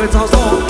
别的操纵。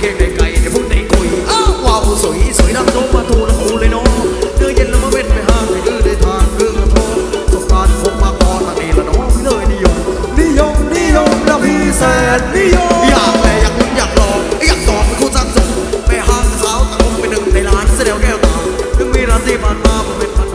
เก่งในไก่ในพุ่งในกุยอ้าวว้าวสวยสวยน้ำโตมาทูน้ำมูเลยน้องเดือเย็นล้วมาเว้นไปห้างในดื้อได้ทางเครื่องกระทงสงการพกมาก่อนมาดีละน้องเลยนิยมนิยมนิยมนะพี่แสนนิยมอยากแลอยากลุ้นอยากลองอยากสอนเปคู่สร้างสมไปห้างสาวตะคงเปหนึ่งในร้านเสด็จแก้วตาถึงมีร้าศีผ่านมาผมเป็นพัน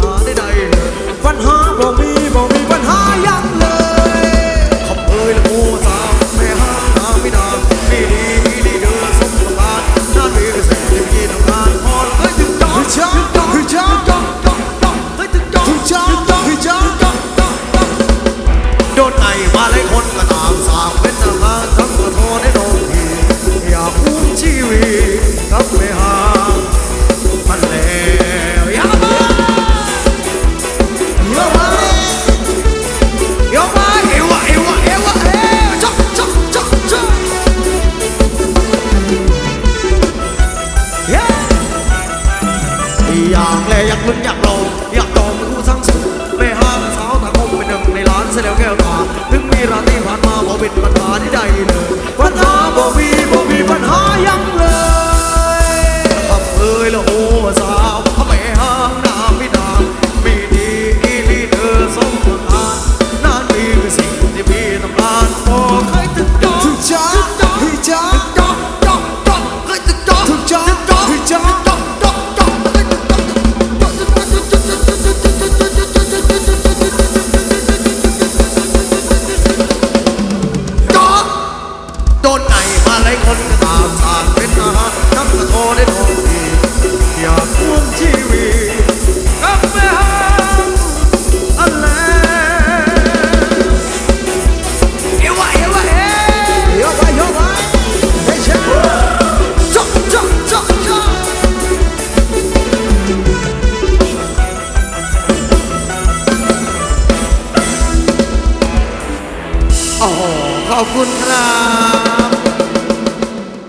อยากแลอยากลุ้นอยากลง โอ้ขอบคุณครับ